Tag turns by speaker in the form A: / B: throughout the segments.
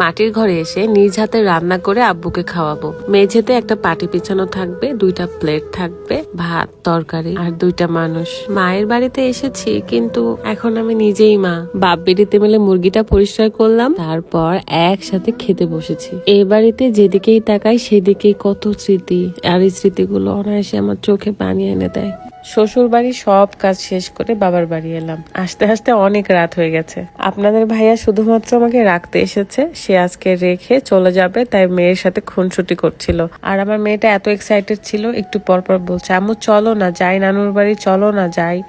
A: মাটির ঘরে এসে নিজ হাতে রান্না করে আব্বুকে খাওয়াবো। মেঝেতে একটা পাটি পিছানো থাকবে, দুইটা প্লেট থাকবে, ভাত, তরকারি আর দুইটা মানুষ। মায়ের বাড়িতে এসেছি, কিন্তু এখন আমি নিজেই মা। বাপ বেরিতে মেলে মুরগিটা পরিষ্কার করলাম, তারপর একসাথে খেতে বসেছি। এই বাড়িতে যেদিকেই তাকাই, সেদিকেই কত স্মৃতি। আর এই স্মৃতিগুলো অনায়াসে আমার চোখে পানি এনে দেয়। শ্বশুর বাড়ির সব কাজ শেষ করে বাবার বাড়ি এলাম। আস্তে আস্তে অনেক রাত হয়ে গেছে। আপনাদের ভাইয়া শুধুমাত্র আমাকে রাখতে এসেছে। সে আজকে রেখে চলে যাবে, তাই মেয়ের সাথে খুনসুটি করছিল। আর আমার মেয়েটা এত এক্সাইটেড ছিল, একটু পরপর পর বলছে, আম্মু, চলো না, যাই, নানুর বাড়ি, চলো না, যাই।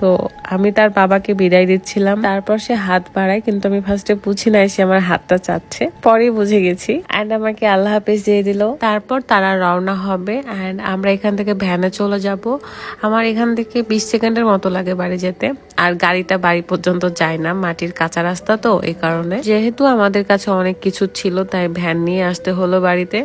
A: তো আমি তার বাবাকে বিদায় দিচ্ছিলাম। তারপর সে হাত বাড়ায়, কিন্তু আমি ফার্স্টে বুঝি নাই সে আমার হাতটা চাচ্ছে। পরে বুঝে গেছি। অ্যান্ড আমাকে আল্লাহ হাফেজ দিয়ে দিল। তারপর তারা রওনা হবে। অ্যান্ড আমরা এখান থেকে ভ্যানে চলে যাব। আমার এখান থেকে বিশ সেকেন্ডের মতো লাগে বাড়ি যেতে। আর গাড়িটা বাড়ি পর্যন্ত যায় না, মাটির কাঁচা রাস্তা তো এই কারণে। যেহেতু আমাদের কাছে অনেক কিছু ছিল, তাই ভ্যান নিয়ে আসতে হলো বাড়িতে।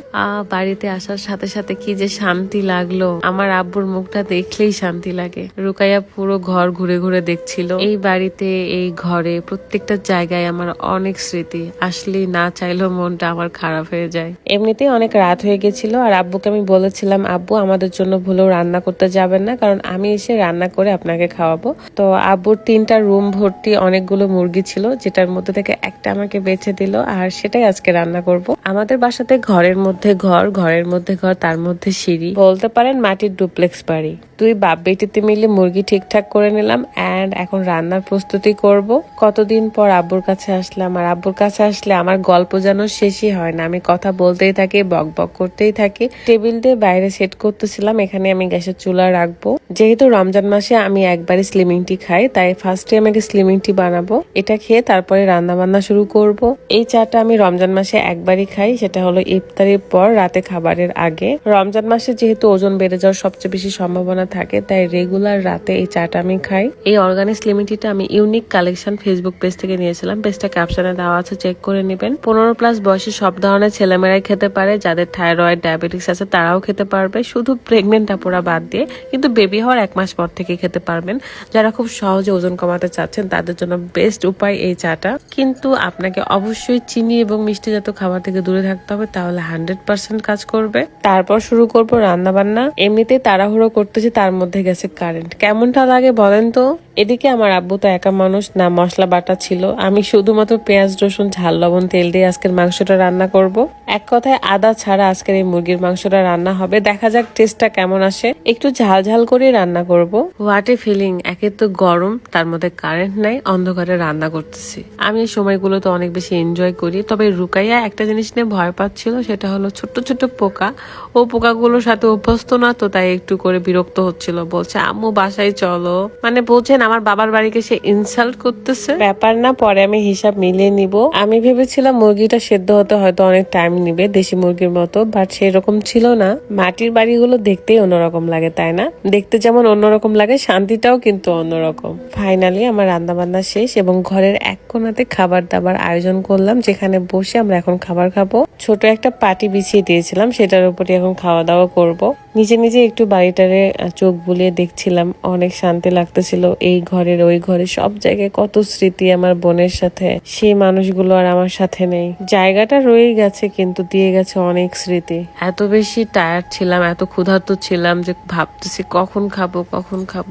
A: বাড়িতে আসার সাথে সাথে কি যে শান্তি লাগল। আমার আব্বুর মুখটা দেখলেই শান্তি লাগে। রুকাইয়া পুরো ঘর ঘুরে ঘুরে দেখছিল। এই বাড়িতে, এই ঘরে, প্রত্যেকটা জায়গায় আমার অনেক স্মৃতি। আসলে না চাইলেও মনটা আমার খারাপ হয়ে যায়। এমনিতেই অনেক রাত হয়ে গেছিল আর আব্বুকে আমি বলেছিলাম, আব্বু, আমাদের জন্য ভুলেও রান্না করতে যাবেন না, কারণ আমি এসে রান্না করে আপনাকে খাওয়াবো। তো আব্বুর তিনটা রুম ভর্তি অনেকগুলো মুরগি ছিল, যেটার মধ্যে থেকে একটা আমাকে বেছে দিল, আর সেটাই আজকে রান্না করব। আমাদের বাসাতে ঘরের মধ্যে ঘর, ঘরের মধ্যে ঘর, তার মধ্যে সিঁড়ি। বলতে পারেন মাটির ডুপ্লেক্স বাড়ি। তুই বাপ বেটিতে মিলে মুরগি ঠিকঠাক করে নিলাম অ্যান্ড এখন রান্নার প্রস্তুতি করব। কতদিন পর আব্বুর কাছে আসলাম, আর আব্বুর কাছে আসলে আমার গল্প যেন শেষই হয় না। আমি কথা বলতেই থাকি, বক বক করতেই থাকি। টেবিল দিয়ে বাইরে সেট করতেছিলাম, এখানে আমি গ্যাসের চুলা রাখব। যেহেতু রমজান মাসে আমি একবারই স্লিমিং টি খাই, তাই ফার্স্টে আমাকে স্লিমিং টি বানাবো। এটা খেয়ে তারপরে রান্না বান্না শুরু করব। এই চাটা আমি রমজান মাসে একবারই খাই, সেটা হলো ইফতারির পর রাতে খাবারের আগে। রমজান মাসে যেহেতু ওজন বেড়ে যাওয়ার সবচেয়ে বেশি সম্ভাবনা থাকে, তাই রেগুলার রাতে এই চাটা আমি খাই। এই অর্গানিক স্লিমিং টিটা আমি ইউনিক কালেকশন ফেসবুক পেজ থেকে নিয়েছিলাম। পেজটা ক্যাপশনে দেওয়া আছে চেক করে নেবেন। পনেরো প্লাস বয়সে সব ধরনের ছেলেমেয়েরাই খেতে পারে, যাদের থাইরয়েড ডায়াবেটিস আছে, তারাও খেতে পারবে। শুধু প্রেগনেন্ট আপুরা বাদ দিয়ে, কিন্তু বেবি হওয়ার এক মাস পর থেকে খেতে পারবেন। যারা খুব সহজে ওজন কমাতে চাচ্ছেন, তাদের জন্য বেস্ট উপায় এই চাটা। কিন্তু আপনাকে অবশ্যই চিনি এবং মিষ্টি জাতীয় খাবার থেকে দূরে থাকতে হবে, তাহলে হান্ড্রেড পার্সেন্ট কাজ করবে। তারপর শুরু করব রান্না বান্না এমনিতেই তাড়াহুড়ো করতেছি তার মধ্যে গেছে কারেন্ট কেমনটা লাগে বলেন তো? এদিকে আমার আব্বু তো একা মানুষ, না মশলা বাটা ছিল। আমি শুধুমাত্র পেঁয়াজ, রসুন, ঝাল, লবণ, তেল দিয়ে আজকের মাংসটা রান্না করব। এক কথায় আদা ছাড়া আজকের এই মুরগির মাংসটা রান্না হবে। দেখা যাক টেস্টটা কেমন আসে। একটু ঝাল ঝাল করে রান্না করব। হোয়াট এ ফিলিং একে তো গরম, তার মধ্যে কারেন্ট নাই, অন্ধকারে রান্না করতেছি। আমি এই সময়গুলো তো অনেক বেশি এনজয় করি। তবে রুকাইয়া একটা জিনিস নিয়ে ভয় পাচ্ছিল, সেটা হলো ছোট্ট ছোট্ট পোকা। ও পোকাগুলোর সাথে অভ্যস্ত না তো, তাই একটু করে বিরক্ত হচ্ছিল, বলছে, আম্মু, বাসায় চলো। মানে বলছেন আমার বাবার বাড়িকে সে ইনসাল্ট করতেছে। ব্যাপার না, পরে আমি হিসাব মিলিয়ে নিব। আমি ভেবেছিলাম মুরগিটা সেদ্ধ হতে হয়তো অনেক টাইম নিবে, দেশি মুরগির মতো বাট সেরকম ছিল না। মাটির বাড়িগুলো দেখতেই অন্যরকম লাগে, তাই না? দেখতে যেমন অন্যরকম লাগে, শান্তিটাও কিন্তু অন্যরকম। ফাইনালি আমার রান্না বান্না শেষ এবং ঘরের এক কোনাতে খাবার দাবার আয়োজন করলাম, যেখানে বসে আমরা এখন খাবার খাব। ছোট একটা পাটি বিছিয়ে দিয়েছিলাম, সেটার উপরে এখন খাওয়া দাওয়া করব। নিজে নিজে একটু বাড়িটারে চোখ বুলিয়ে দেখছিলাম। অনেক শান্তি লাগতেছিল। এই ঘরের, ওই ঘরে সব জায়গায় কত স্মৃতি আমার বোনের সাথে। সেই মানুষগুলো আর আমার সাথে নেই। জায়গাটা রয়ে গেছে, কিন্তু দিয়ে গেছে অনেক স্মৃতি। এত বেশি টায়ার্ড ছিলাম, এত ক্ষুধার্ত ছিলাম যে ভাবতেছি কখন খাব কখন খাব।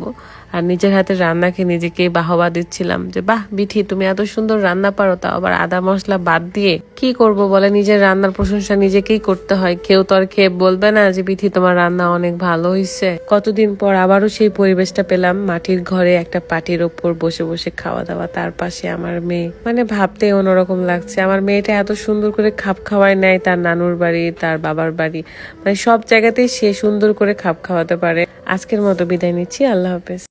A: আর নিজের হাতে রান্নাকে নিজেকে বাহবা দিচ্ছিলাম যে, বাহ বিঠি তুমি এত সুন্দর রান্না পারো, তাও আবার আদা মশলা বাদ দিয়ে কি করব বলে নিজের রান্নার প্রশংসা নিজেকেই করতে হয়। কেউ তো আর খেয়ে বলবে না যে বিঠি তোমার রান্না অনেক ভালো হয়েছে কতদিন পর আবারও সেই পরিবেশটা পেলাম, মাটির ঘরে একটা পাটির ওপর বসে বসে খাওয়া দাওয়া, তার পাশে আমার মেয়ে। মানে ভাবতে অন্যরকম লাগছে। আমার মেয়েটা এত সুন্দর করে খাপ খাওয়ায় নেয় তার নানুর বাড়ি, তার বাবার বাড়ি। মানে সব জায়গাতেই সে সুন্দর করে খাপ খাওয়াতে পারে। আজকের মতো বিদায় নিচ্ছি, আল্লাহ হাফেজ।